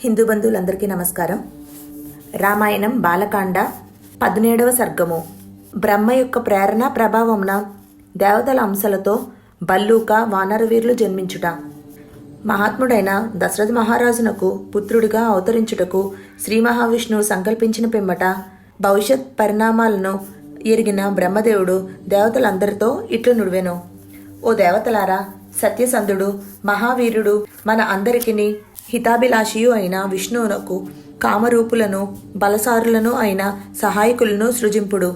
హిందూ బంధువులందరికీ నమస్కారం. రామాయణం బాలకాండ పదిహేడవ సర్గము. బ్రహ్మ యొక్క ప్రేరణ ప్రభావమున దేవతల అంశలతో బల్లూక వానరవీరులు జన్మించుట. మహాత్ముడైన దశరథ మహారాజునకు పుత్రుడిగా అవతరించుటకు శ్రీ మహావిష్ణువు సంకల్పించిన పిమ్మట భవిష్యత్ పరిణామాలను ఎరిగిన బ్రహ్మదేవుడు దేవతలందరితో ఇట్లు నుడివెను. ఓ దేవతలారా సత్యసంధుడు మహావీరుడు మన అందరికిని హితాభిలాషియు అయిన విష్ణువునకు కామరూపులను బలసారులను అయిన సహాయకులను సృజింపుడు.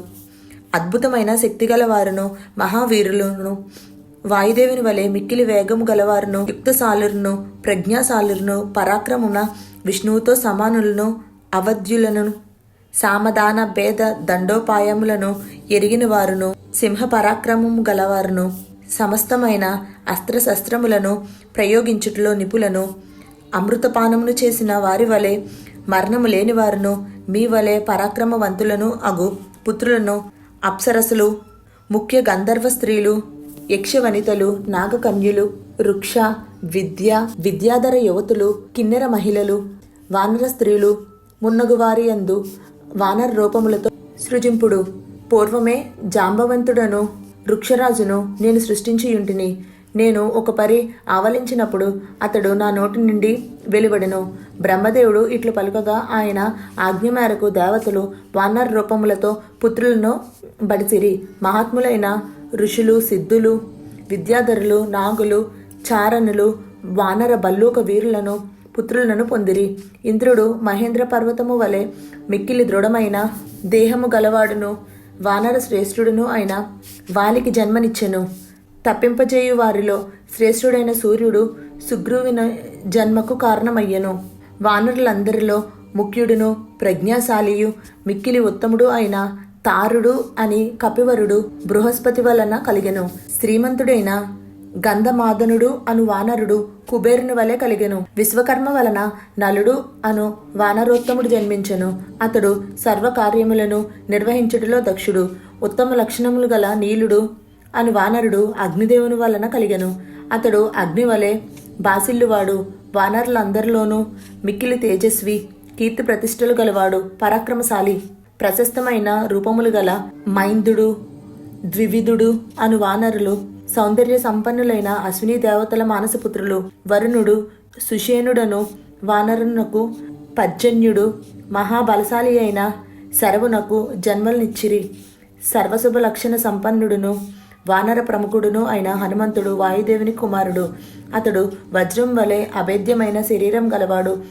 అద్భుతమైన శక్తిగల వారును మహావీరులను వాయుదేవుని వలె మిక్కిలి వేగము గలవారును యుక్తశాలురును ప్రజ్ఞాశాలురును పరాక్రమున విష్ణువుతో సమానులను అవధ్యులను సామదాన భేద దండోపాయములను ఎరిగిన వారును సింహ పరాక్రమము గలవారును సమస్తమైన అస్త్రశస్త్రములను ప్రయోగించుటలో నిపులను అమృతపానమును చేసిన వారి వలె మరణము లేని వారును మీ వలె పరాక్రమవంతులను అగు పుత్రులను అప్సరసులు ముఖ్య గంధర్వ స్త్రీలు యక్షవనితలు నాగకన్యులు వృక్ష విద్య విద్యాధర యువతులు కిన్నెర మహిళలు వానర స్త్రీలు మున్నగువారి అందు వానర రూపములతో సృజింపుడు. పూర్వమే జాంబవంతుడను వృక్షరాజును నేను సృష్టించియుంటిని. నేను ఒక పరి ఆవలించినప్పుడు అతడు నా నోటి నుండి వెలువడెను. బ్రహ్మదేవుడు ఇట్లు పలుకగా ఆయన ఆజ్ఞ మేరకు దేవతలు వానర రూపములతో పుత్రులను బడిసిరి. మహాత్ములైన ఋషులు సిద్ధులు విద్యాధరులు నాగులు చారణులు వానర బల్లూక వీరులను పుత్రులను పొందిరి. ఇంద్రుడు మహేంద్ర పర్వతము వలె మిక్కిలి దృఢమైన దేహము గలవాడును వానర శ్రేష్ఠుడును అయిన వాలికి జన్మనిచ్చెను. తప్పింపజేయు వారిలో శ్రేష్ఠుడైన సూర్యుడు సుగ్రీవున జన్మకు కారణమయ్యను. వానరులందరిలో ముఖ్యుడును ప్రజ్ఞాశాలియు మిక్కిలి ఉత్తముడు అయిన తారుడు అని కపివరుడు బృహస్పతి వలన కలిగెను. శ్రీమంతుడైన గంధమాదనుడు అను వానరుడు కుబేరుని వలె కలిగెను. విశ్వకర్మ వలన నలుడు అను వానరోత్తముడు జన్మించెను. అతడు సర్వకార్యములను నిర్వహించుటలో దక్షుడు. ఉత్తమ లక్షణములు గల నీలుడు అను వానరుడు అగ్నిదేవుని వలన కలిగను. అతడు అగ్ని వలె బాసిల్లువాడు వానరులందరిలోనూ మిక్కిలి తేజస్వి కీర్తి ప్రతిష్టలు గలవాడు పరాక్రమశాలి ప్రశస్తమైన రూపములు గల మైందుడు ద్వివిధుడు అను వానరులు సౌందర్య సంపన్నులైన అశ్విని దేవతల మానసపుత్రులు వరుణుడు సుషేనుడను వానరునకు పర్జన్యుడు మహాబలశాలి అయిన శరవునకు జన్మలనిచ్చిరి. సర్వశుభ లక్షణ సంపన్నుడును వానర ప్రముఖుడును అయిన హనుమంతుడు వాయుదేవుని కుమారుడు. అతడు వజ్రం వలె అభేద్యమైన శరీరం గలవాడు.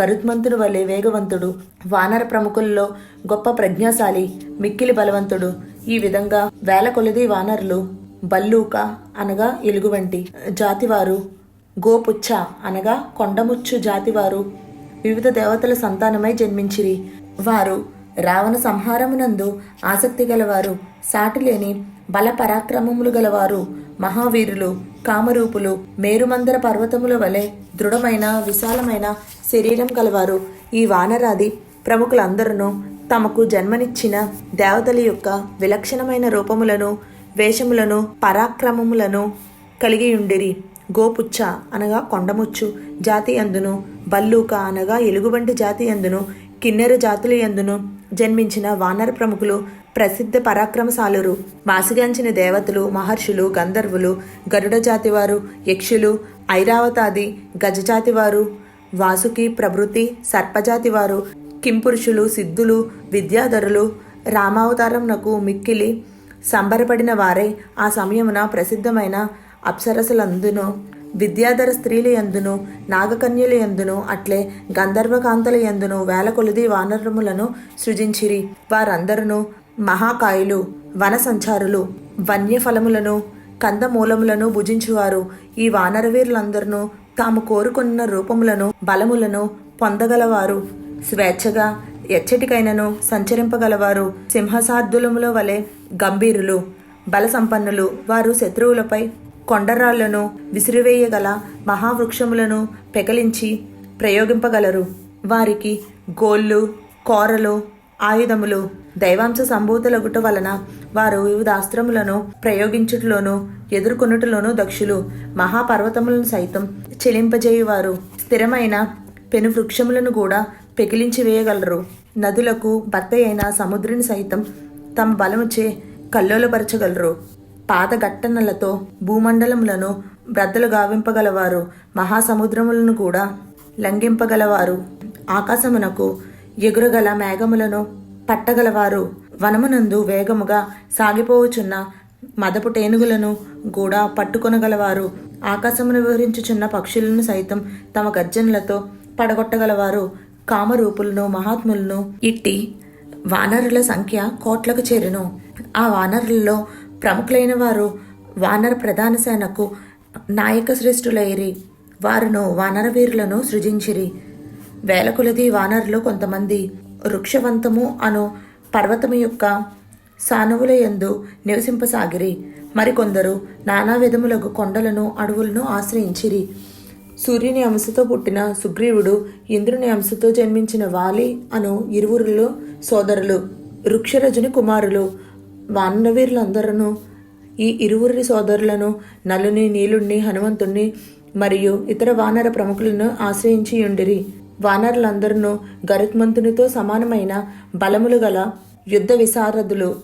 గరుత్మంతుడు వలె వేగవంతుడు. వానర ప్రముఖుల్లో గొప్ప ప్రజ్ఞాశాలి మిక్కిలి బలవంతుడు. ఈ విధంగా వేల కొలది వానరులు బల్లూక అనగా ఎలుగువంటి జాతివారు గోపుచ్చ అనగా కొండముచ్చు జాతివారు. వివిధ దేవతల సంతానమై జన్మించిరి. వారు రావణ సంహారమునందు ఆసక్తి గలవారు. సాటిలేని బల పరాక్రమములు గలవారు మహావీరులు కామరూపులు మేరుమందర పర్వతముల వలె దృఢమైన విశాలమైన శరీరం గలవారు. ఈ వానరాది ప్రముఖులందరూ తమకు జన్మనిచ్చిన దేవతల యొక్క విలక్షణమైన రూపములను వేషములను పరాక్రమములను కలిగి ఉండిరి గోపుచ్చ అనగా కొండముచ్చు జాతి అందును బల్లూక అనగా ఎలుగుబంటి జాతి అందును కిన్నెర జాతుల ఎందును జన్మించిన వానర ప్రముఖులు ప్రసిద్ధ పరాక్రమశాలురు మాసిగాంచిన దేవతలు మహర్షులు గంధర్వులు గరుడ జాతివారు యక్షులు ఐరావతాది గజజాతివారు వాసుకి ప్రభృతి సర్పజాతివారు కింపురుషులు సిద్ధులు విద్యాధరులు రామావతారంనకు మిక్కిలి సంబరపడిన వారే ఆ సమయమున ప్రసిద్ధమైన అప్సరసలందును. విద్యాధర స్త్రీల ఎందును నాగకన్యల ఎందును అట్లే గంధర్వకాంతల ఎందును వేల కొలది వానరములను సృజించిరి. వారందరూ మహాకాయులు వన సంచారులు వన్యఫలములను కందమూలములను భుజించువారు. ఈ వానరవీరులందరూ తాము కోరుకున్న రూపములను బలములను పొందగలవారు. స్వేచ్ఛగా ఎచ్చటికైనను సంచరింపగలవారు. సింహసార్థులముల వలె గంభీరులు బల సంపన్నులు వారు శత్రువులపై కొండరాళ్ళను విసిరివేయగల మహావృక్షములను పెకలించి ప్రయోగింపగలరు. వారికి గోళ్ళు కోరలు ఆయుధములు దైవాంశ సంభూతులగుట వలన వారు వివిధ అస్త్రములను ప్రయోగించుటలోను ఎదుర్కొనుటలోను దక్షులు మహాపర్వతములను సైతం చెలింపజేయువారు. స్థిరమైన పెను వృక్షములను కూడా పెకిలించి వేయగలరు. నదులకు భర్త అయిన సముద్రుని సైతం తమ బలముచే కల్లోలపరచగలరు. పాత ఘట్టనలతో భూమండలములను బ్రద్దలు గావింపగలవారు మహాసముద్రములను కూడా లంఘింపగలవారు. ఆకాశమునకు ఎగురగల మేఘములను పట్టగలవారు. వనమునందు వేగముగా సాగిపోవచున్న మదపు టేనుగులను కూడా పట్టుకొనగలవారు. ఆకాశమును వివరించుచున్న పక్షులను సైతం తమ గర్జనలతో పడగొట్టగలవారు. కామరూపులను మహాత్ములను ఇట్టి వానరుల సంఖ్య కోట్లకు చేరును. ఆ వానరులలో ప్రముఖులైన వారు వానర ప్రధాన సేనకు నాయక శ్రేష్ఠులైరి. వారును వానర వీరులను సృజించిరి. వేలకులది వానరులు కొంతమంది వృక్షవంతము అను పర్వతము యొక్క సానువుల యందు నివసింపసాగిరి. మరికొందరు నానా విధములకు కొండలను అడవులను ఆశ్రయించిరి. సూర్యుని అంశతో పుట్టిన సుగ్రీవుడు ఇంద్రుని అంశతో జన్మించిన వాలి అను ఇరువురులో సోదరులు వృక్షరజుని కుమారులు వానరవీరులందరూ ఈ ఇరువురి సోదరులను నలుని నీలుణ్ణి హనుమంతుణ్ణి మరియు ఇతర వానర ప్రముఖులను ఆశ్రయించి ఉండిరి వానరులందరూ గరుత్మంతునితో సమానమైన బలములు గల యుద్ధ విశారదులు.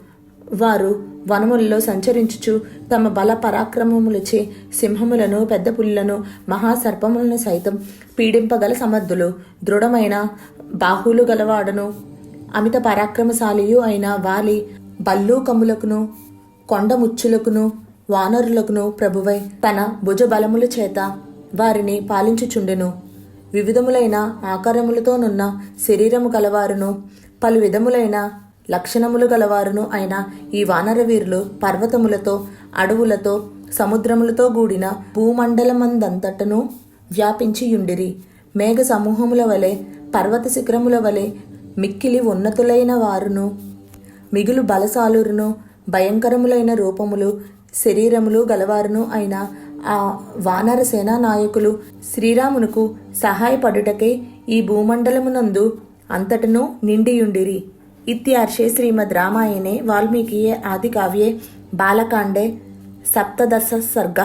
వారు వనములలో సంచరించుచు తమ బల పరాక్రమములచే సింహములను పెద్ద పులులను మహాసర్పములను సైతం పీడింపగల సమర్థులు. దృఢమైన బాహువులు గలవాడను అమిత పరాక్రమశాలియు అయిన వాలి బల్లూకములకును కొండముచ్చులకును వానరులకును ప్రభువై తన భుజబలముల చేత వారిని పాలించుచుండెను. వివిధములైన ఆకారములతోనున్న శరీరము గలవారును పలు విధములైన లక్షణములు గలవారును అయిన ఈ వానరవీరులు పర్వతములతో అడవులతో సముద్రములతో కూడిన భూమండలమందంతటను వ్యాపించియుండిరి. మేఘ సమూహముల వలె పర్వత శిఖరముల వలె మిక్కిలి ఉన్నతులైన వారును మిగులు బలసాలురును భయంకరములైన రూపములు శరీరములు గలవారును అయిన ఆ వానర సేనా నాయకులు శ్రీరామునకు సహాయపడుటకే ఈ భూమండలమునందు అంతటను నిండియుండిరి. ఇత్యార్షే శ్రీమద్ రామాయణే వాల్మీకియే ఆదికావ్యే బాలకాండే సప్తదశ సర్గ.